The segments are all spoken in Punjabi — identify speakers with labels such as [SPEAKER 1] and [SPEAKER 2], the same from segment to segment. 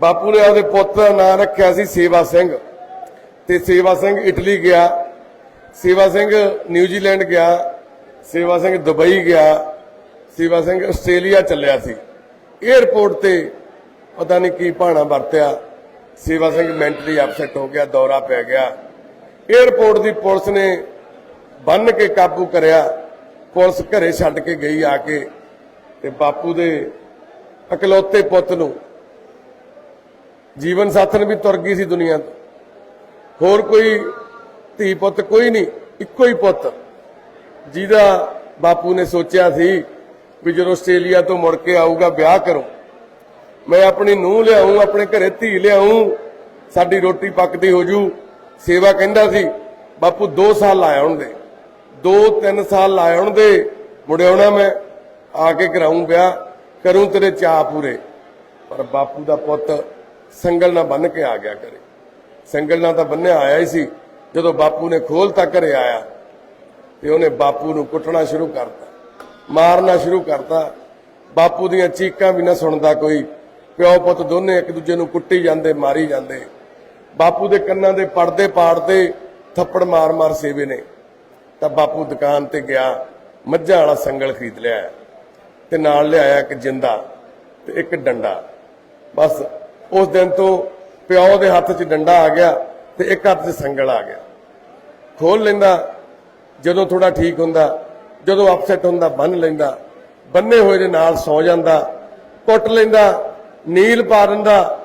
[SPEAKER 1] ਬਾਪੂ ਨੇ ਆਪਦੇ ਪੁੱਤ ਦਾ ਨਾਂ ਰੱਖਿਆ ਸੀ ਸੇਵਾ ਸਿੰਘ। ਤੇ ਸੇਵਾ ਸਿੰਘ ਇਟਲੀ ਗਿਆ। ਸੇਵਾ ਸਿੰਘ ਨਿਊਜ਼ੀਲੈਂਡ ਗਿਆ। ਸੇਵਾ ਸਿੰਘ ਦੁਬਈ ਗਿਆ। ਸੇਵਾ ਸਿੰਘ ਆਸਟ੍ਰੇਲੀਆ ਚੱਲਿਆ ਸੀ। 에ਅਰਪੋਰਟ ਤੇ ਪਤਾ ਨਹੀਂ ਕੀ ਭਾਣਾ ਵਰਤਿਆ। ਸੇਵਾ ਸਿੰਘ ਮੈਂਟਲੀ ਅਪਸੈਟ ਹੋ ਗਿਆ, ਦੌਰਾ ਪੈ ਗਿਆ। 에ਅਰਪੋਰਟ ਦੀ ਪੁਲਿਸ ਨੇ ਬੰਨ ਕੇ ਕਾਬੂ ਕਰਿਆ। ਪੁਲਿਸ ਘਰੇ ਛੱਡ ਕੇ ਗਈ ਆ ਕੇ। ਤੇ ਬਾਪੂ ਦੇ ਇਕਲੌਤੇ ਪੁੱਤ ਨੂੰ ਜੀਵਨ ਸਾਥਣ ਵੀ ਤੁਰ ਗਈ ਸੀ ਦੁਨੀਆ ਤੋਂ। ਹੋਰ ਕੋਈ ਧੀ ਪੁੱਤ ਕੋਈ ਨਹੀਂ, ਇੱਕੋ ਹੀ ਪੁੱਤ। ਜਿਹਦਾ ਬਾਪੂ ਨੇ ਸੋਚਿਆ ਸੀ ਵੀ ਜਦੋਂ ਆਸਟ੍ਰੇਲੀਆ ਤੋਂ ਮੁੜ ਕੇ ਆਊਗਾ ਵਿਆਹ ਕਰੂੰ। ਮੈਂ ਆਪਣੀ ਨੂੰਹ ਲਿਆਉਂ ਆਪਣੇ ਘਰੇ ਧੀ ਲਿਆਉਂ ਸਾਡੀ ਰੋਟੀ ਪੱਕਦੀ ਹੋ ਜੂ। ਸੇਵਾ ਕਹਿੰਦਾ ਸੀ, ਬਾਪੂ 2 ਸਾਲ ਲਾਇਆ ਹੁਣ ਦੇ 2-3 ਸਾਲ ਲਾਇਆ ਹੁਣ ਦੇ ਮੁੜਿਆਉਣਾ ਮੈਂ, ਆ ਕੇ ਕਰਾਉਂ ਵਿਆਹ, ਕਰੂੰ ਤੇਰੇ ਚਾਹ ਪੂਰੇ। ਪਰ ਬਾਪੂ ਦਾ ਪੁੱਤ ਸੰਗਲ ਨਾਲ ਬੰਨ ਕੇ ਆ ਗਿਆ ਘਰੇ ਸੰਗਲ ਨਾਲ ਤਾਂ ਬੰਨਿਆ ਆਇਆ ਹੀ ਸੀ। ਜਦੋਂ ਬਾਪੂ ਨੇ ਖੋਲਤਾ ਘਰੇ ਆਇਆ, ਤੇ ਉਹਨੇ ਬਾਪੂ ਨੂੰ ਕੁੱਟਣਾ ਸ਼ੁਰੂ ਕਰਤਾ, ਮਾਰਨਾ ਸ਼ੁਰੂ ਕਰਤਾ। ਬਾਪੂ ਦੀਆਂ ਚੀਕਾਂ ਵੀ ਨਾ ਸੁਣਦਾ ਕੋਈ। ਪਿਓ ਪੁੱਤ ਦੋਨੇ ਇੱਕ ਦੂਜੇ ਨੂੰ ਕੁੱਟੀ ਜਾਂਦੇ, ਮਾਰੀ ਜਾਂਦੇ। ਬਾਪੂ ਦੇ ਕੰਨਾਂ ਦੇ ਪਰਦੇ ਪਾੜਦੇ ਥੱਪੜ ਮਾਰ-ਮਾਰ ਸੇਵੇ ਨੇ। ਤਾਂ ਬਾਪੂ ਦੁਕਾਨ ਤੇ ਗਿਆ, ਮੱਝਾਂ ਵਾਲਾ ਸੰਗਲ ਖਰੀਦ ਲਿਆ ਤੇ ਨਾਲ ਲਿਆਇਆ ਇੱਕ ਜਿੰਦਾ ਤੇ ਇੱਕ ਡੰਡਾ। ਬਸ ਉਸ ਦਿਨ ਤੋਂ ਪਿਓ ਦੇ ਹੱਥ 'ਚ ਡੰਡਾ ਆ ਗਿਆ ਤੇ ਇੱਕ ਹੱਥ 'ਚ ਸੰਗਲ ਆ ਗਿਆ। ਖੋਲ ਲੈਂਦਾ, ਜਦੋਂ ਥੋੜਾ ਠੀਕ ਹੁੰਦਾ, ਜਦੋਂ ਅਪਸੈਟ ਹੁੰਦਾ ਬੰਨ ਲੈਂਦਾ ਬੰਨੇ ਹੋਏ ਦੇ ਨਾਲ ਸੌ ਜਾਂਦਾ, ਕੁੱਟ ਲੈਂਦਾ, ਨੀਲ ਪਾ ਦਿੰਦਾ,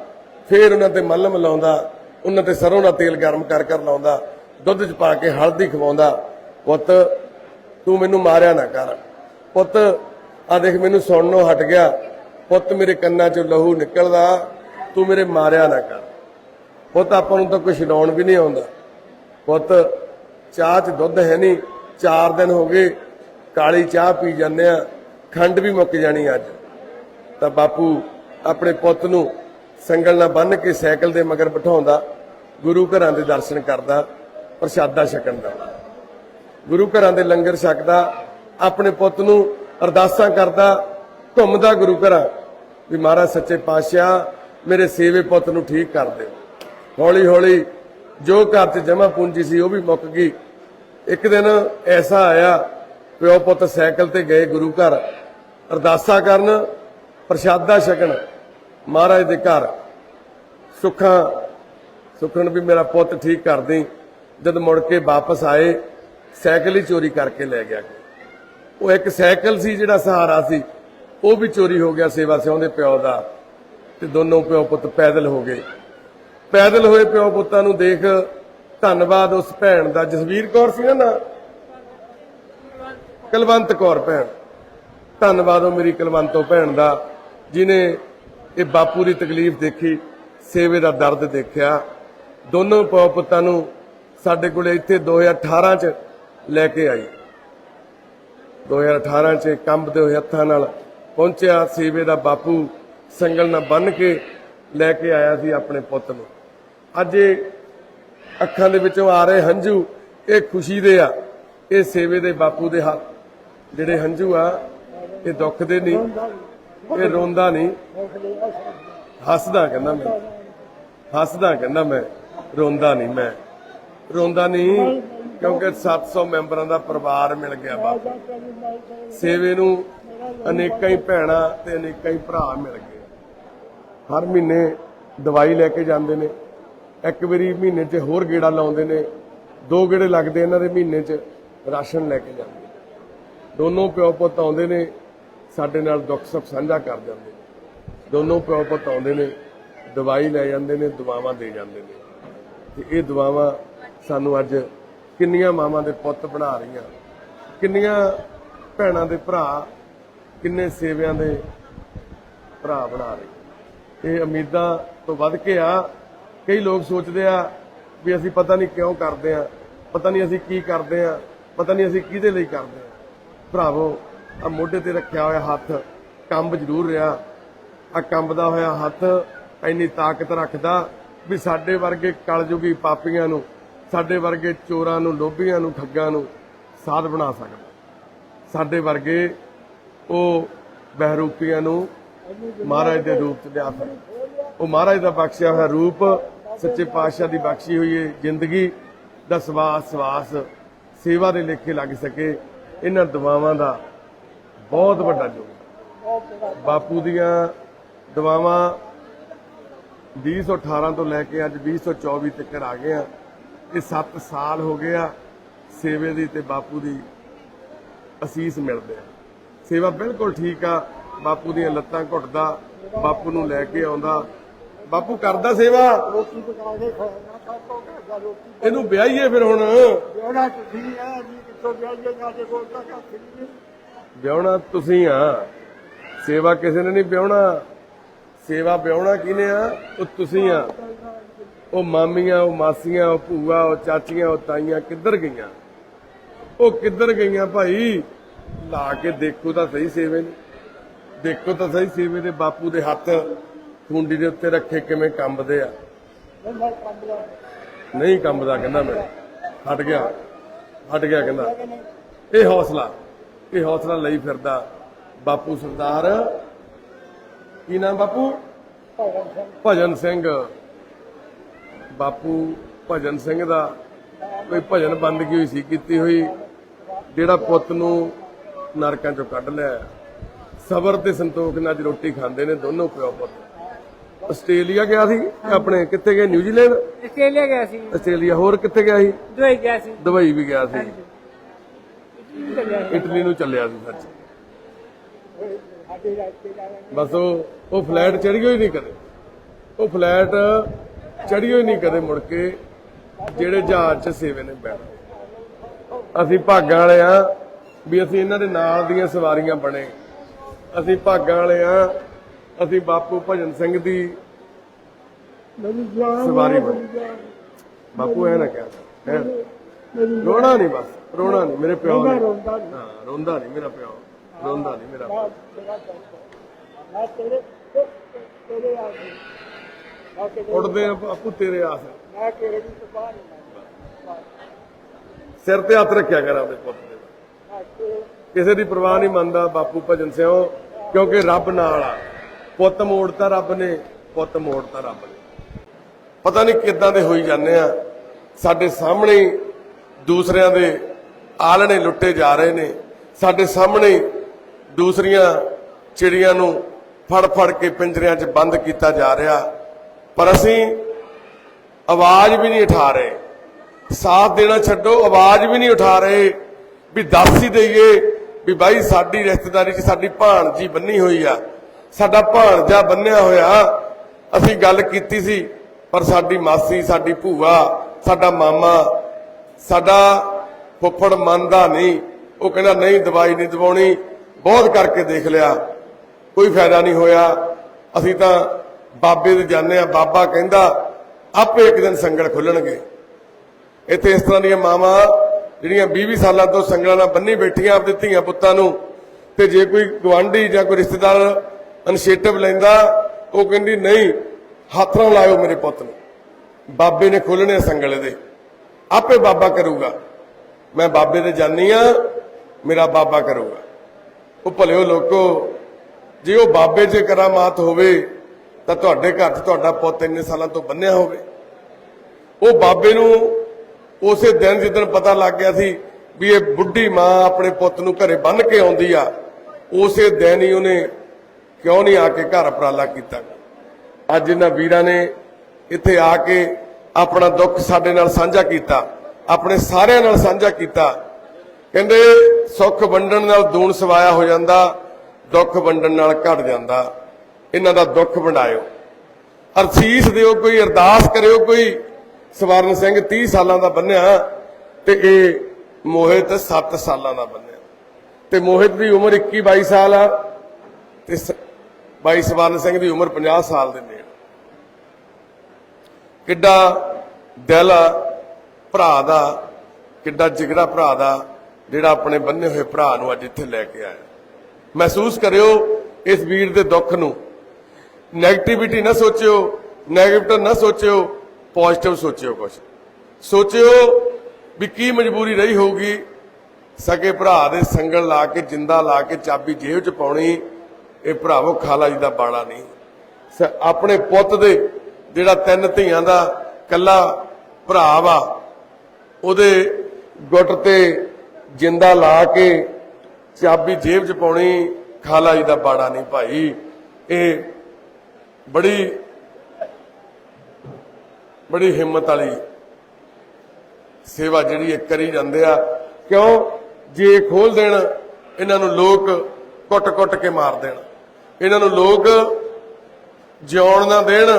[SPEAKER 1] ਫੇਰ ਉਹਨਾਂ ਤੇ ਮਲਮ ਲਾਉਂਦਾ ਉਹਨਾਂ ਤੇ ਸਰੋਂ ਦਾ ਤੇਲ ਗਰਮ ਕਰ ਕਰ ਲਾਉਂਦਾ, ਦੁੱਧ 'ਚ ਪਾ ਕੇ ਹਲਦੀ ਖਵਾਉਂਦਾ, ਪੁੱਤ, ਤੂੰ ਮੈਨੂੰ ਮਾਰਿਆ ਨਾ ਕਰ। ਪੁੱਤ ਆ ਦੇਖ ਮੈਨੂੰ ਸੁਣਨੋਂ ਹਟ ਗਿਆ। ਪੁੱਤ, ਮੇਰੇ ਕੰਨਾਂ 'ਚੋਂ ਲਹੂ ਨਿਕਲਦਾ। ਤੂੰ ਮੇਰੇ ਮਾਰਿਆ ਨਾ ਕਰ। ਪੁੱਤ, ਆਪਾਂ ਨੂੰ ਤਾਂ ਕੁਝ ਛਡਾਉਣ ਵੀ ਨਹੀਂ ਆਉਂਦਾ। ਪੁੱਤ, ਚਾਹ 'ਚ ਦੁੱਧ ਹੈ ਨਹੀਂ। 4 ਦਿਨ ਹੋ ਗਏ, ਕਾਲੀ ਚਾਹ ਪੀ ਜਾਂਦੇ ਆ ਖੰਡ ਵੀ ਮੁੱਕ ਜਾਣੀ ਅੱਜ। ਤਾਂ ਬਾਪੂ, ਆਪਣੇ ਪੁੱਤ ਨੂੰ ਸੰਗਲ ਨਾਲ ਬੰਨ ਕੇ ਸਾਈਕਲ ਦੇ ਮਗਰ ਬਿਠਾਉਂਦਾ। ਗੁਰੂ ਘਰਾਂ ਦੇ ਦਰਸ਼ਨ ਕਰਦਾ, ਪ੍ਰਸ਼ਾਦਾ ਛਕਣ ਦਾ ਗੁਰੂ ਘਰਾਂ ਦੇ ਲੰਗਰ ਛਕਦਾ, ਆਪਣੇ ਪੁੱਤ ਨੂੰ ਅਰਦਾਸਾਂ ਕਰਦਾ। ਘੁੰਮਦਾ ਗੁਰੂ ਘਰਾਂ। ਵੀ ਮਹਾਰਾਜ, ਸੱਚੇ ਪਾਤਸ਼ਾਹ ਮੇਰੇ ਸੇਵੇ ਪੁੱਤ ਨੂੰ ਠੀਕ ਕਰ ਦੇ। ਹੌਲੀ ਹੌਲੀ ਜੋ ਘਰ 'ਚ ਜਮਾ ਪੂੰਜੀ ਸੀ ਉਹ ਵੀ ਮੁੱਕ ਗਈ। ਇੱਕ ਦਿਨ ਐਸਾ ਆਇਆ, ਪਿਓ ਪੁੱਤ ਸਾਈਕਲ ਤੇ ਗਏ ਗੁਰੂ ਘਰ। ਅਰਦਾਸਾਂ ਕਰਨ, ਪ੍ਰਸ਼ਾਦਾ ਛਕਣ ਮਹਾਰਾਜ ਦੇ ਘਰ। ਸੁੱਖਾਂ, ਸੁਖਣ ਵੀ ਮੇਰਾ ਪੁੱਤ ਠੀਕ ਕਰ ਦੇ ਜਦ ਮੁੜ ਕੇ ਵਾਪਸ ਆਏ, ਸਾਈਕਲ ਹੀ ਚੋਰੀ ਕਰਕੇ ਲੈ ਗਿਆ। ਉਹ ਇੱਕ ਸਾਈਕਲ ਸੀ ਜਿਹੜਾ ਸਹਾਰਾ ਸੀ, ਉਹ ਵੀ ਚੋਰੀ ਹੋ ਗਿਆ ਸੇਵਾ ਸਿਆਉਂਦੇ ਪਿਓ ਦਾ। ਤੇ ਦੋਨੋਂ ਪਿਓ ਪੁੱਤ ਪੈਦਲ ਹੋ ਗਏ। ਪੈਦਲ ਹੋਏ ਪਿਓ ਪੁੱਤਾਂ ਨੂੰ ਦੇਖ ਧੰਨਵਾਦ ਉਸ ਭੈਣ ਦਾ। ਜਸਵੀਰ ਕੌਰ ਸੀ ਨਾ ਨਾਂ? ਕੁਲਵੰਤ ਕੌਰ ਭੈਣ। ਧੰਨਵਾਦ ਉਹ ਮੇਰੀ ਕੁਲਵੰਤੋ ਭੈਣ ਦਾ, ਜਿਨੇ ਇਹ ਬਾਪੂ ਦੀ ਤਕਲੀਫ ਦੇਖੀ, ਸੇਵੇ ਦਾ ਦਰਦ ਦੇਖਿਆ। ਦੋਨੋਂ ਪਿਓ ਪੁੱਤਾਂ ਨੂੰ ਸਾਡੇ ਕੋਲੇ ਇੱਥੇ 2018 ਚ ਲੈ ਕੇ ਆਈ। 2018 ਚ ਕੰਬਦੇ ਹੋਏ ਹੱਥਾਂ ਨਾਲ ਪਹੁੰਚਿਆ ਸੇਵੇ ਦਾ ਬਾਪੂ। ਸੰਗਲ ਨਾਲ ਬੰਨ ਕੇ ਲੈ ਕੇ ਆਇਆ ਸੀ ਆਪਣੇ ਪੁੱਤ ਨੂੰ। ਅੱਜ ਇਹ ਅੱਖਾਂ ਦੇ ਵਿੱਚੋਂ ਆ ਰਹੇ ਹੰਝੂ, ਇਹ ਖੁਸ਼ੀ ਦੇ ਆ, ਇਹ ਸੇਵੇ ਦੇ ਬਾਪੂ ਦੇ ਹੱਥ। ਜਿਹੜੇ ਹੰਝੂ ਆ, ਇਹ ਦੁੱਖ ਦੇ ਨਹੀਂ, ਇਹ ਰੋਂਦਾ ਨਹੀਂ। ਹੱਸਦਾ ਕਹਿੰਦਾ ਮੈਂ, ਹੱਸਦਾ ਕਹਿੰਦਾ ਮੈਂ, ਰੋਂਦਾ ਨਹੀਂ ਮੈਂ। ਰੋਂਦਾ ਨਹੀਂ ਕਿਉਂਕਿ 700 ਮੈਂਬਰਾਂ ਦਾ ਪਰਿਵਾਰ ਮਿਲ ਗਿਆ ਬਾਪੂ ਸੇਵੇ ਨੂੰ ਅਨੇਕਾਂ ਹੀ ਭੈਣਾਂ ਤੇ ਅਨੇਕਾਂ ਹੀ ਭਰਾ ਮਿਲ ਗਏ। ਹਰ ਮਹੀਨੇ ਦਵਾਈ ਲੈ ਕੇ ਜਾਂਦੇ ਨੇ। ਇੱਕ ਵਾਰੀ ਮਹੀਨੇ 'ਚ ਹੋਰ ਗੇੜਾ ਲਾਉਂਦੇ ਨੇ। ਦੋ ਗੇੜੇ ਲੱਗਦੇ ਇਹਨਾਂ ਦੇ ਮਹੀਨੇ 'ਚ ਰਾਸ਼ਨ ਲੈ ਕੇ ਜਾਂਦੇ ਨੇ। ਦੋਨੋਂ ਪਿਓ ਪੁੱਤ ਆਉਂਦੇ ਨੇ, ਸਾਡੇ ਨਾਲ ਦੁੱਖ ਸੁੱਖ ਸਾਂਝਾ ਕਰ ਜਾਂਦੇ ਨੇ। ਦੋਨੋਂ ਪਿਓ ਪੁੱਤ ਆਉਂਦੇ ਨੇ, ਦਵਾਈ ਲੈ ਜਾਂਦੇ ਨੇ, ਦੁਆਵਾਂ ਦੇ ਜਾਂਦੇ ਨੇ। ਤੇ ਇਹ ਦੁਆਵਾਂ ਸਾਨੂੰ ਅੱਜ ਕਿੰਨੀਆਂ ਮਾਵਾਂ ਦੇ ਪੁੱਤ ਬਣਾ ਰਹੀਆਂ, ਕਿੰਨੀਆਂ ਭੈਣਾਂ ਦੇ ਭਰਾ, ਕਿੰਨੇ ਸੇਵਿਆਂ ਦੇ ਭਰਾ ਬਣਾ ਰਹੇ ਇਹ ਉਮੀਦਾਂ ਤੋਂ ਵੱਧ ਕੇ ਆ। ਕਈ ਲੋਕ ਸੋਚਦੇ ਆ ਵੀ ਅਸੀਂ ਪਤਾ ਨਹੀਂ ਕਿਉਂ ਕਰਦੇ ਆ, ਪਤਾ ਨਹੀਂ ਅਸੀਂ ਕੀ ਕਰਦੇ ਆ, ਪਤਾ ਨਹੀਂ ਅਸੀਂ ਕਿਹਦੇ ਲਈ ਕਰਦੇ ਆ। ਭਰਾਵੋ ਆ ਮੋਢੇ ਤੇ ਰੱਖਿਆ ਹੋਇਆ ਹੱਥ ਕੰਬ ਜ਼ਰੂਰ ਰਿਹਾ। ਆ ਕੰਬਦਾ ਹੋਇਆ ਹੱਥ ਇੰਨੀ ਤਾਕਤ ਰੱਖਦਾ ਵੀ ਸਾਡੇ ਵਰਗੇ ਕਲਯੁਗੀ ਪਾਪੀਆਂ ਨੂੰ, ਸਾਡੇ ਵਰਗੇ ਚੋਰਾਂ ਨੂੰ, ਲੋਭੀਆਂ ਨੂੰ, ਠੱਗਾਂ ਨੂੰ ਸਾਧ ਬਣਾ ਸਕਦਾ। ਸਾਡੇ ਵਰਗੇ ਉਹ ਬਹਿਰੂਪੀਆਂ ਨੂੰ ਮਹਾਰਾਜ ਦੇ ਰੂਪ ਚ ਲਿਆ ਉਹ ਮਹਾਰਾਜ ਦਾ ਬਖਸ਼ਿਆ ਹੋਇਆ ਰੂਪ, ਸੱਚੇ ਪਾਤਸ਼ਾਹ ਦੀ ਬਖਸ਼ੀ ਹੋਈ ਹੈ, ਜ਼ਿੰਦਗੀ ਦਾ ਸਵਾਸ ਸਵਾਸ, ਸੇਵਾ ਦੇ ਲੇਖੇ ਲੱਗ ਸਕੇ, ਇਹਨਾਂ ਦੁਆਵਾਂ ਦਾ ਬਹੁਤ ਵੱਡਾ ਯੋਗਦਾਨ ਬਾਪੂ ਦੀਆਂ ਦੁਆਵਾਂ 2018 ਤੋਂ ਲੈ ਕੇ ਅੱਜ 2024 ਤੱਕ ਆ ਗਏ ਆ ਇਹ 7 ਸਾਲ ਹੋ ਗਏ ਆ, ਸੇਵੇ ਦੀ ਤੇ ਬਾਪੂ ਦੀ ਅਸੀਸ ਮਿਲਦੇ ਆ। ਸੇਵਾ ਬਿਲਕੁਲ ਠੀਕ ਆ ਬਾਪੂ ਦੀਆਂ ਲੱਤਾਂ ਘੁੱਟਦਾ ਬਾਪੂ ਨੂੰ ਲੈ ਕੇ ਆਉਂਦਾ। ਬਾਪੂ ਕਰਦਾ ਸੇਵਾ।
[SPEAKER 2] ਰੋਟੀ ਪਕਾ ਕੇ ਖਾਣਾ ਸਭ ਤੋਂ ਘਰ ਦਾ ਰੋਟੀ
[SPEAKER 1] ਇਹਨੂੰ ਵਿਆਹੀਏ ਫਿਰ ਹੁਣ।
[SPEAKER 2] ਜਿਹੜਾ ਤੁਸੀਂ ਆ ਜੀ ਕਿੱਥੋਂ ਜਾਈਏ ਸਾਡੇ ਕੋਲ ਤਾਂ ਕੱਖ ਨਹੀਂ
[SPEAKER 1] ਵਿਆਹਣਾ ਤੁਸੀਂ ਆ। ਸੇਵਾ ਕਿਸੇ ਨੇ ਨਹੀਂ ਵਿਆਹਣਾ। ਸੇਵਾ ਵਿਆਹਣਾ ਕਿਹਨੇ ਆ? ਉਹ ਤੁਸੀਂ ਆ। ਉਹ ਮਾਮੀਆਂ ਉਹ ਮਾਸੀਆਂ ਉਹ ਭੂਆ ਉਹ ਚਾਚੀਆਂ ਉਹ ਤਾਈਆਂ ਕਿੱਧਰ ਗਈਆਂ? ਉਹ ਕਿੱਧਰ ਗਈਆਂ ਭਾਈ? ਲਾ ਕੇ ਦੇਖੋ ਤਾਂ ਸਹੀ ਸੇਵੇ ਨੂੰ। ਦੇਖੋ ਤਾਂ ਸਹੀ ਸੀ ਮੇਰੇ ਬਾਪੂ ਦੇ ਹੱਥ ਕੁੰਡੀ ਦੇ ਉੱਤੇ ਰੱਖੇ ਕਿਵੇਂ ਕੰਬਦੇ ਆ। ਨਹੀਂ ਕੰਬਦਾ, ਕਹਿੰਦਾ ਮੈਂ। ਹਟ ਗਿਆ ਹਟ ਗਿਆ, ਕਹਿੰਦਾ। ਇਹ ਹੌਸਲਾ ਇਹ ਹੌਸਲਾ ਲਈ ਫਿਰਦਾ ਬਾਪੂ ਸਰਦਾਰ। ਕੀ ਨਾਮ ਬਾਪੂ? ਭਜਨ ਸਿੰਘ। ਬਾਪੂ ਭਜਨ ਸਿੰਘ ਦਾ ਕੋਈ ਭਜਨ ਬੰਦਗੀ ਹੋਈ ਸੀ, ਕੀਤੀ ਹੋਈ, ਜਿਹੜਾ ਪੁੱਤ ਨੂੰ ਨਰਕਾਂ ਚੋਂ ਕੱਢ ਲਿਆ। ਸਬਰ ਤੇ ਸੰਤੋਖ ਨਾਲ ਰੋਟੀ ਖਾਂਦੇ ਨੇ ਦੋਨੋਂ ਪਿਓ ਪੁੱਤ। ਆਸਟ੍ਰੇਲੀਆ ਗਿਆ ਸੀ ਆਪਣੇ ਕਿੱਥੇ ਗਏ? ਨਿਊਜ਼ੀਲੈਂਡ?
[SPEAKER 3] ਆਸਟ੍ਰੇਲੀਆ ਗਿਆ ਸੀ।
[SPEAKER 1] ਆਸਟ੍ਰੇਲੀਆ ਹੋਰ ਕਿੱਥੇ ਗਿਆ ਸੀ?
[SPEAKER 3] ਦੁਬਈ ਗਿਆ ਸੀ।
[SPEAKER 1] ਦੁਬਈ ਵੀ ਗਿਆ ਸੀ।
[SPEAKER 3] ਇਟਲੀ
[SPEAKER 1] ਨੂੰ ਚੱਲਿਆ ਸੀ ਸੱਚ। ਬਸ ਉਹ ਉਹ ਫਲੈਟ ਚੜੀ ਹੋਈ ਨਹੀਂ ਕਦੇ। ਉਹ ਫਲੈਟ ਚੜੀ ਹੋਈ ਨਹੀਂ ਕਦੇ ਮੁੜ ਕੇ ਜਿਹੜੇ ਜਹਾਜ਼ 'ਚ ਸੇਵੇ ਨੇ ਬੈਠਾ ਅਸੀਂ ਭਾਗਾਂ ਵਾਲੇ ਆ ਵੀ ਅਸੀਂ ਇਹਨਾਂ ਦੇ ਨਾਲ ਦੀਆਂ ਸਵਾਰੀਆਂ ਬਣੇ। ਅਸੀਂ ਭਾਗਾਂ ਵਾਲੇ ਆ। ਅਸੀਂ ਬਾਪੂ ਭਜਨ ਸਿੰਘ ਦੀ ਸਵਾਰੀ ਬਣ। ਬਾਪੂ ਐ ਨਾ ਕਹਿ। ਰੋਣਾ ਨਹੀਂ ਬਸ ਰੋਣਾ ਨਹੀਂ। ਮੇਰੇ ਪਿਓ ਨੇ।
[SPEAKER 2] ਰੋਂਦਾ ਨਹੀਂ।
[SPEAKER 1] ਹਾਂ ਰੋਂਦਾ ਨਹੀਂ ਮੇਰਾ ਪਿਓ। ਰੋਂਦਾ ਨਹੀਂ ਮੇਰਾ
[SPEAKER 2] ਮੈਂ ਤੇਰਾ ਤੇਰੇ
[SPEAKER 1] ਉੱਡਦੇ ਆ ਬਾਪੂ ਤੇਰੇ ਆਸ
[SPEAKER 2] ਮੈਂ ਤੇਰੇ ਦੀ ਮੰਨਦਾ।
[SPEAKER 1] ਸਿਰ ਤੇ ਹੱਥ ਰੱਖਿਆ ਕਰ ਆਪਣੇ ਪੁੱਤ ਦੇ। ਕਿਸੇ ਦੀ ਪਰਵਾਹ ਨਹੀਂ ਮੰਨਦਾ ਬਾਪੂ ਭਜਨ ਸਿੰਘ ਕਿਉਂਕਿ ਰੱਬ ਨਾਲ ਆ। ਪੁੱਤ ਮੋੜਤਾ ਰੱਬ ਨੇ, ਪੁੱਤ ਮੋੜਤਾ ਰੱਬ ਨੇ। ਪਤਾ ਨਹੀਂ ਕਿੱਦਾਂ ਦੇ ਹੋਈ ਜਾਂਦੇ ਆ। ਸਾਡੇ ਸਾਹਮਣੇ ਦੂਸਰਿਆਂ ਦੇ ਆਲਣੇ ਲੁੱਟੇ ਜਾ ਰਹੇ ਨੇ। ਸਾਡੇ ਸਾਹਮਣੇ ਦੂਸਰੀਆਂ ਚਿੜੀਆਂ ਨੂੰ ਫੜ ਫੜ ਕੇ ਪਿੰਜਰਿਆਂ 'ਚ ਬੰਦ ਕੀਤਾ ਜਾ ਰਿਹਾ। ਪਰ ਅਸੀਂ ਆਵਾਜ਼ ਵੀ ਨਹੀਂ ਉਠਾ ਰਹੇ। ਸਾਥ ਦੇਣਾ ਛੱਡੋ, ਆਵਾਜ਼ ਵੀ ਨਹੀਂ ਉਠਾ ਰਹੇ ਵੀ ਦੱਸ ਹੀ ਦਈਏ ਵੀ ਬਾਈ ਸਾਡੀ ਰਿਸ਼ਤੇਦਾਰੀ 'ਚ ਸਾਡੀ ਭਾਣਜੀ ਬੰਨੀ ਹੋਈ ਆ। ਸਾਡਾ ਭਾਣਜਾ ਬੰਨਿਆ ਹੋਇਆ। ਅਸੀਂ ਗੱਲ ਕੀਤੀ ਸੀ, ਪਰ ਸਾਡੀ ਮਾਸੀ, ਸਾਡੀ ਭੂਆ, ਸਾਡਾ ਮਾਮਾ, ਸਾਡਾ ਫੁੱਫੜ ਮੰਨਦਾ ਨਹੀਂ। ਉਹ ਕਹਿੰਦਾ, ਨਹੀਂ, ਦਵਾਈ ਨਹੀਂ ਦਵਾਉਣੀ। ਬਹੁਤ ਕਰਕੇ ਦੇਖ ਲਿਆ। ਕੋਈ ਫਾਇਦਾ ਨਹੀਂ ਹੋਇਆ। ਅਸੀਂ ਤਾਂ ਬਾਬੇ ਦੇ ਜਾਂਦੇ ਆ ਬਾਬਾ ਕਹਿੰਦਾ, ਆਪੇ ਇੱਕ ਦਿਨ ਸੰਗਲ ਖੁੱਲਣਗੇ। ਇੱਥੇ ਇਸ ਤਰ੍ਹਾਂ ਦੀਆਂ ਮਾਵਾਂ ਜਿਹੜੀਆਂ 20 ਸਾਲਾਂ ਤੋਂ ਸੰਗਲਾਂ ਨਾਲ ਬੰਨੀ ਬੈਠੀਆਂ ਆਪਦੇ ਧੀਆਂ ਪੁੱਤਾਂ ਨੂੰ, ਤੇ ਜੇ ਕੋਈ ਗਵਾਂਢੀ ਜਾਂ ਕੋਈ ਰਿਸ਼ਤੇਦਾਰ ਇਨੀਸ਼ੀਏਟਿਵ ਲੈਂਦਾ, ਉਹ ਕਹਿੰਦੀ, ਨਹੀਂ, ਹੱਥ ਨਾਲ ਲਾਇਓ ਮੇਰੇ ਪੁੱਤ ਨੂੰ। ਬਾਬੇ ਨੇ ਖੋਲਣੇ ਸੰਗਲ ਦੇ ਆਪੇ ਬਾਬਾ ਕਰੂਗਾ। ਮੈਂ ਬਾਬੇ ਦੇ ਜਾਨੀ ਆ, ਮੇਰਾ ਬਾਬਾ ਕਰੂਗਾ। ਉਹ ਭਲਿਓ ਲੋਕੋ, ਜੇ ਉਹ ਬਾਬੇ 'ਚ ਕਰਾਮਾਤ ਹੋਵੇ, ਤਾਂ ਤੁਹਾਡੇ ਘਰ 'ਚ ਤੁਹਾਡਾ ਪੁੱਤ ਇੰਨੇ ਸਾਲਾਂ ਤੋਂ ਬੰਨਿਆ ਹੋਵੇ। ਉਹ ਬਾਬੇ ਨੂੰ ਉਸੇ ਦਿਨ ਜਿੱਦਣ ਪਤਾ ਲੱਗ ਗਿਆ ਸੀ ਵੀ ਇਹ ਬੁੱਢੀ ਮਾਂ ਆਪਣੇ ਪੁੱਤ ਨੂੰ ਘਰੇ ਬੰਨ ਕੇ ਆਉਂਦੀ ਆ, ਉਸੇ ਦਿਨ ਹੀ ਉਹਨੇ ਕਿਉਂ ਨਹੀਂ ਆ ਕੇ ਘਰ ਉਪਰਾਲਾ ਕੀਤਾ? ਅੱਜ ਇਹਨਾਂ ਵੀਰਾਂ ਨੇ ਇੱਥੇ ਆ ਕੇ ਆਪਣਾ ਦੁੱਖ ਸਾਡੇ ਨਾਲ ਸਾਂਝਾ ਕੀਤਾ, ਆਪਣੇ ਸਾਰਿਆਂ ਨਾਲ ਸਾਂਝਾ ਕੀਤਾ। ਕਹਿੰਦੇ, ਸੁੱਖ ਵੰਡਣ ਨਾਲ ਦੂਣ ਸਵਾਇਆ ਹੋ ਜਾਂਦਾ, ਦੁੱਖ ਵੰਡਣ ਨਾਲ ਘਟ ਜਾਂਦਾ। ਇਹਨਾਂ ਦਾ ਦੁੱਖ ਵੰਡਾਇਓ। ਅਰਸੀਸ ਦਿਓ ਕੋਈ, ਅਰਦਾਸ ਕਰਿਓ ਕੋਈ ਸਵਰਨ ਸਿੰਘ 30 ਸਾਲਾਂ ਦਾ ਬੰਨਿਆ ਤੇ ਇਹ ਮੋਹਿਤ 7 ਸਾਲਾਂ ਦਾ ਬੰਨਿਆ। ਤੇ ਮੋਹਿਤ ਦੀ ਉਮਰ 21 22 ਸਾਲ ਆ ਤੇ ਸ- ਬਾਈ ਸਵਰਨ ਸਿੰਘ ਦੀ ਉਮਰ 50 ਸਾਲ ਦੇ ਨੇੜੇ। ਕਿੱਡਾ ਦਿਲ ਆ, ਭਰਾ ਦਾ, ਕਿੱਡਾ ਜਿਗਰਾ ਭਰਾ ਦਾ, ਜਿਹੜਾ ਆਪਣੇ ਬੰਨੇ ਹੋਏ ਭਰਾ ਨੂੰ ਅੱਜ ਇੱਥੇ ਲੈ ਕੇ ਆਇਆ। ਮਹਿਸੂਸ ਕਰਿਓ ਇਸ ਵੀਰ ਦੇ ਦੁੱਖ ਨੂੰ। ਨੈਗੇਟਿਵਿਟੀ ਨਾ ਸੋਚਿਓ ਨੈਗੇਟਿਵ ਨਾ ਸੋਚਿਓ ਪੋਜ਼ਿਟਿਵ ਸੋਚਿਓ ਕੁਝ ਸੋਚਿਓ ਵੀ ਕੀ ਮਜਬੂਰੀ ਰਹੀ ਹੋਊਗੀ। ਸਕੇ ਭਰਾ ਦੇ ਸੰਗਲ ਲਾ ਕੇ, ਜਿੰਦਾ ਲਾ ਕੇ, ਚਾਬੀ ਜੇਬ 'ਚ ਪਾਉਣੀ, ਇਹ ਭਰਾਵੋ ਖਾਲਾ ਜੀ ਦਾ ਬਾਣਾ ਨਹੀਂ। ਆਪਣੇ ਪੁੱਤ ਦੇ ਜਿਹੜਾ ਤਿੰਨ ਧੀਆਂ ਦਾ ਕੱਲਾ ਭਰਾ ਵਾ ਉਹਦੇ ਗੁੱਟ ਤੇ ਜਿੰਦਾ ਲਾ ਕੇ, ਚਾਬੀ ਜੇਬ 'ਚ ਪਾਉਣੀ, ਖਾਲਾ ਜੀ ਦਾ ਬਾੜਾ ਨਹੀਂ ਭਾਈ। ਇਹ ਬੜੀ ਬੜੀ ਹਿੰਮਤ ਵਾਲੀ ਸੇਵਾ ਜਿਹੜੀ ਇਹ ਕਰੀ ਜਾਂਦੇ ਆ। ਕਿਉਂ? ਜੇ ਇਹ ਖੋਲ ਦੇਣ, ਇਹਨਾਂ ਨੂੰ ਲੋਕ ਕੁੱਟ-ਕੁੱਟ ਕੇ ਮਾਰ ਦੇਣ। ਇਹਨਾਂ ਨੂੰ ਲੋਕ ਜਿਉਣ ਨਾ ਦੇਣ,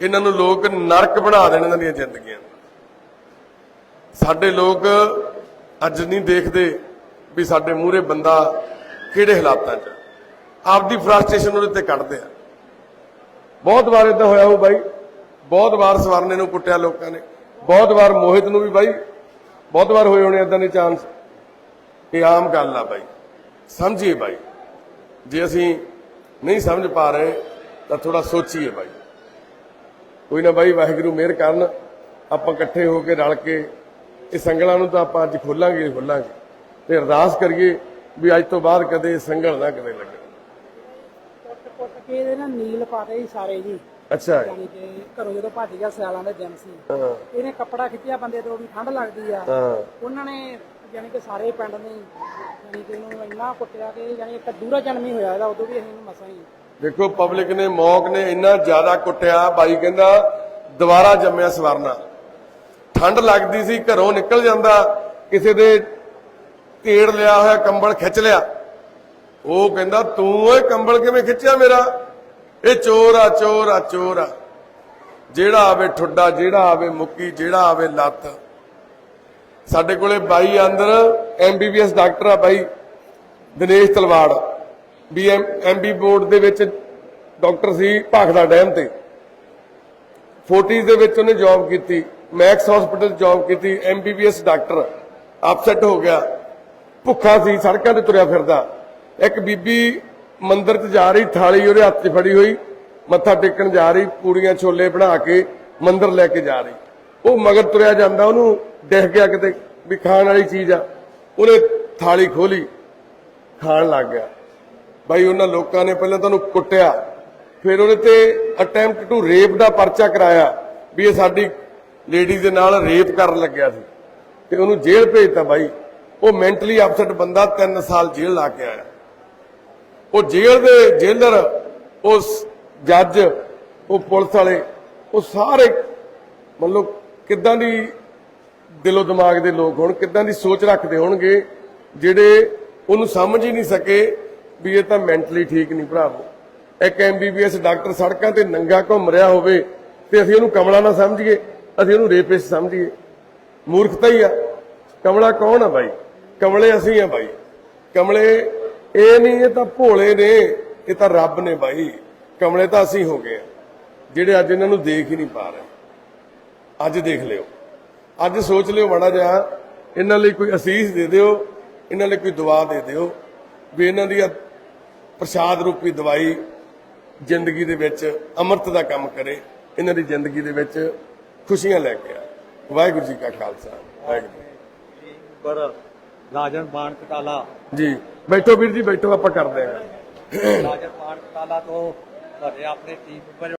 [SPEAKER 1] ਇਹਨਾਂ ਨੂੰ ਲੋਕ ਨਰਕ ਬਣਾ ਦੇਣ ਇਹਨਾਂ ਦੀਆਂ ਜ਼ਿੰਦਗੀਆਂ। ਸਾਡੇ ਲੋਕ ਅੱਜ ਨਹੀਂ ਦੇਖਦੇ ਵੀ ਸਾਡੇ ਮੂਹਰੇ ਬੰਦਾ ਕਿਹੜੇ ਹਾਲਾਤਾਂ 'ਚ ਆਪਦੀ ਫਰਸਟ੍ਰੇਸ਼ਨ ਉਹਦੇ ਤੇ ਕੱਢਦੇ ਆ। ਬਹੁਤ ਵਾਰ ਇਦਾਂ ਹੋਇਆ ਹੋ ਬਾਈ। ਬਹੁਤ ਵਾਰ ਸਵਰਨੇ ਨੂੰ ਕੁੱਟਿਆ ਲੋਕਾਂ ਨੇ। ਬਹੁਤ ਵਾਰ ਮੋਹਿਤ ਨੂੰ ਵੀ ਬਾਈ, ਬਹੁਤ ਵਾਰ ਹੋਏ ਹੋਣੇ ਇਦਾਂ ਦੇ ਚਾਂਸ ਇਹ ਆਮ ਗੱਲ ਆ ਬਾਈ। ਸਮਝੀਏ ਬਾਈ। ਜੇ ਅਸੀਂ ਨਹੀਂ ਸਮਝ ਪਾ ਰਹੇ, ਤਾਂ ਥੋੜਾ ਸੋਚੀਏ ਬਾਈ। ਕੋਈ ਨਾ ਬਾਈ, ਵਾਹਿਗੁਰੂ ਮਿਹਰ ਕਰਨ। ਆਪਾਂ ਇਕੱਠੇ ਹੋ ਕੇ ਰਲ ਕੇ ਇਹ ਸੰਗਲਾਂ ਨੂੰ ਤਾਂ ਆਪਾਂ ਅੱਜ ਖੋਲਾਂਗੇ ਖੋਲਾਂਗੇ। ਤੇ ਅਰਦਾਸ ਕਰੀਏ ਵੀ ਅੱਜ ਤੋਂ ਬਾਅਦ ਕਦੇ ਸੰਗਲ ਨਾ ਕਦੇ ਲੱਗੇ।
[SPEAKER 2] ਕੁੱਟ ਕੁੱਟ ਕੇ ਇਹਦੇ ਨਾਲ ਨੀਲ ਪਾਤੇ ਸਾਰੇ ਜੀ।
[SPEAKER 1] ਅੱਛਾ।
[SPEAKER 2] ਯਾਨੀ ਕਿ ਘਰੋਂ ਜਦੋਂ ਭੱਜ ਗਿਆ ਸਿਆਲਾਂ ਦਾ ਦਿਨ ਸੀ।
[SPEAKER 1] ਹਾਂ।
[SPEAKER 2] ਇਹਨੇ ਕੱਪੜਾ ਖਿੱਚਿਆ ਬੰਦੇ ਤੋਂ ਵੀ ਠੰਡ ਲੱਗਦੀ ਆ।
[SPEAKER 1] ਹਾਂ।
[SPEAKER 2] ਉਹਨਾਂ ਨੇ ਯਾਨੀ ਕਿ ਸਾਰੇ ਪਿੰਡ ਨੇ ਯਾਨੀ ਕਿ ਇਹਨੂੰ ਇੰਨਾ ਕੁੱਟਿਆ ਕਿ ਯਾਨੀ ਇੱਕ ਦੂਰਾ ਜਨਮ ਹੀ ਹੋਇਆ ਇਹਦਾ ਉਦੋਂ ਵੀ ਅਸੀਂ ਇਹਨੂੰ ਮਸਾਂ ਹੀ।
[SPEAKER 1] ਦੇਖੋ ਪਬਲਿਕ ਨੇ ਮੌਕ ਨੇ ਇੰਨਾ ਜ਼ਿਆਦਾ ਕੁੱਟਿਆ ਬਾਈ ਕਹਿੰਦਾ ਦੁਬਾਰਾ ਜੰਮਿਆ ਸਵਰਨਾ। ਠੰਡ ਲੱਗਦੀ ਸੀ ਘਰੋਂ ਨਿਕਲ ਜਾਂਦਾ ਕਿਸੇ ਦੇ ਢੇੜ ਲਿਆ ਹੋਇਆ ਕੰਬਲ ਖਿੱਚ ਲਿਆ। ਉਹ ਕਹਿੰਦਾ ਤੂੰ ਓਏ ਕੰਬਲ ਕਿਵੇਂ ਖਿੱਚਿਆ ਮੇਰਾ? ਇਹ ਚੋਰ ਆ ਚੋਰ ਆ ਚੋਰ। ਆ ਜਿਹੜਾ ਆਵੇ ਠੁੱਡਾ, ਜਿਹੜਾ ਆਵੇ ਮੁੱਕੀ, ਜਿਹੜਾ ਆਵੇ ਲੱਤ। ਸਾਡੇ ਕੋਲੇ ਬਾਈ ਅੰਦਰ ਐਮਬੀਬੀਐਸ ਡਾਕਟਰ ਆ ਬਾਈ Dinesh Talwar. BM, MB board ਦੇ ਵਿੱਚ ਡਾਕਟਰ ਸੀ ਭਾਖੜਾ ਡੈਮ ਤੇ। 40s ਦੇ ਵਿੱਚ ਉਹਨੇ ਜੌਬ ਕੀਤੀ। ਮੈਕਸ ਹਸਪੀਟਲ ਜੌਬ ਕੀਤੀ, ਐਮਬੀਬੀਐਸ ਡਾਕਟਰ। ਅਪਸੈਟ ਹੋ ਗਿਆ। ਭੁੱਖਾ ਸੀ, ਸੜਕਾਂ ਤੇ ਤੁਰਿਆ ਫਿਰਦਾ। ਇੱਕ ਬੀਬੀ ਮੰਦਿਰ 'ਚ ਜਾ ਰਹੀ, ਥਾਲੀ ਉਹਦੇ ਹੱਥ 'ਚ ਫੜੀ ਹੋਈ, ਮੱਥਾ ਟੇਕਣ ਜਾ ਰਹੀ, ਪੂੜੀਆਂ ਛੋਲੇ ਬਣਾ ਕੇ ਮੰਦਰ ਲੈ ਕੇ ਜਾ ਰਹੀ। ਉਹ ਮਗਰ ਤੁਰਿਆ ਜਾਂਦਾ, ਉਹਨੂੰ ਦਿਖ ਗਿਆ ਕਿਤੇ ਵੀ ਖਾਣ ਵਾਲੀ ਚੀਜ਼ ਆ। ਉਹਨੇ ਥਾਲੀ ਖੋਲੀ, ਖਾਣ ਲੱਗ ਗਿਆ। ਬਾਈ, ਉਹਨਾਂ ਲੋਕਾਂ ਨੇ ਪਹਿਲਾਂ ਤੁਹਾਨੂੰ ਕੁੱਟਿਆ, ਫਿਰ ਉਹਨੇ ਤੇ ਅਟੈਂਪਟ ਟੂ ਰੇਪ ਦਾ ਪਰਚਾ ਕਰਾਇਆ ਵੀ ਇਹ ਸਾਡੀ ਲੇਡੀ ਦੇ ਨਾਲ ਰੇਪ ਕਰਨ ਲੱਗਿਆ ਸੀ। ਤੇ ਉਹਨੂੰ ਜੇਲ੍ਹ ਭੇਜਤਾ ਬਾਈ। ਉਹ ਮੈਂਟਲੀ ਅਪਸੈਟ ਬੰਦਾ 3 ਸਾਲ ਜੇਲ੍ਹ ਲਾ ਕੇ ਆਇਆ। ਉਹ ਜੇਲ੍ਹ ਦੇ ਜੇਲਰ ਉਸ ਜੱਜ, ਉਹ ਪੁਲਿਸ ਵਾਲੇ, ਉਹ ਸਾਰੇ ਮਤਲਬ ਕਿੱਦਾਂ ਦੀ ਦਿਲੋਂ ਦਿਮਾਗ ਦੇ ਲੋਕ ਹੋਣ, ਕਿੱਦਾਂ ਦੀ ਸੋਚ ਰੱਖਦੇ ਹੋਣਗੇ ਜਿਹੜੇ ਉਹਨੂੰ ਸਮਝ ਹੀ ਨਹੀਂ ਸਕੇ ਵੀ ਇਹ ਤਾਂ ਮੈਂਟਲੀ ਠੀਕ ਨਹੀਂ ਭਰਾਵੋ ਇੱਕ ਐਮਬੀਬੀਐਸ ਡਾਕਟਰ ਸੜਕਾਂ ਤੇ ਨੰਗਾ ਘੁੰਮ ਰਿਹਾ ਹੋਵੇ ਤੇ ਅਸੀਂ ਉਹਨੂੰ ਕਮਲਾ ਨਾ ਸਮਝੀਏ, ਅਸੀਂ ਉਹਨੂੰ ਰੇਪਿਸਟ ਸਮਝੀਏ। ਮੂਰਖਤਾ ਹੀ ਆ। ਕਮਲਾ ਕੌਣ ਆ ਬਾਈ? ਕਮਲੇ ਅਸੀਂ ਆ ਬਾਈ। ਕਮਲੇ ਇਹ ਨਹੀਂ, ਇਹ ਤਾਂ ਭੋਲੇ ਨੇ, ਇਹ ਤਾਂ ਰੱਬ ਨੇ ਬਾਈ। ਕਮਲੇ ਤਾਂ ਅਸੀਂ ਹੋ ਗਏ ਜਿਹੜੇ ਅੱਜ ਇਹਨਾਂ ਨੂੰ ਦੇਖ ਹੀ ਨਹੀਂ ਪਾ ਰਹੇ। ਅੱਜ ਦੇਖ ਲਿਓ। ਅੱਜ ਸੋਚ ਲਿਓ ਮਾੜਾ ਜਿਹਾ, ਇਹਨਾਂ ਲਈ ਕੋਈ ਅਸੀਸ ਦੇ ਦਿਓ, ਇਹਨਾਂ ਲਈ ਕੋਈ ਦੁਆ ਦੇ ਦਿਓ, ਵੀ ਇਹਨਾਂ ਦੀ ਪ੍ਰਸ਼ਾਦ ਰੂਪੀ ਦਵਾਈ ਜ਼ਿੰਦਗੀ ਦੇ ਵਿੱਚ ਅੰਮ੍ਰਿਤ ਦਾ ਕੰਮ ਕਰੇ, ਇਹਨਾਂ ਦੀ ਜ਼ਿੰਦਗੀ ਦੇ ਵਿੱਚ ਖੁਸ਼ੀਆਂ ਲੈ ਕੇ ਆ। ਵਾਹਿਗੁਰੂ ਜੀ ਕਾ ਖਾਲਸਾ। ਵਾਹਿਗੁਰੂ
[SPEAKER 4] ਪਰ ਰਾਜਨ ਬਾਣ ਕਟਾਲਾ।
[SPEAKER 1] ਜੀ। ਬੈਠੋ ਵੀਰ ਜੀ ਬੈਠੋ ਆਪਾਂ ਕਰਦੇ ਹਾਂ।
[SPEAKER 4] ਰਾਜਨ ਬਾਣ ਕਟਾਲਾ ਤੋਂ ਤੁਹਾਡੇ ਆਪਣੇ ਟੀਮ ਮੈਂਬਰ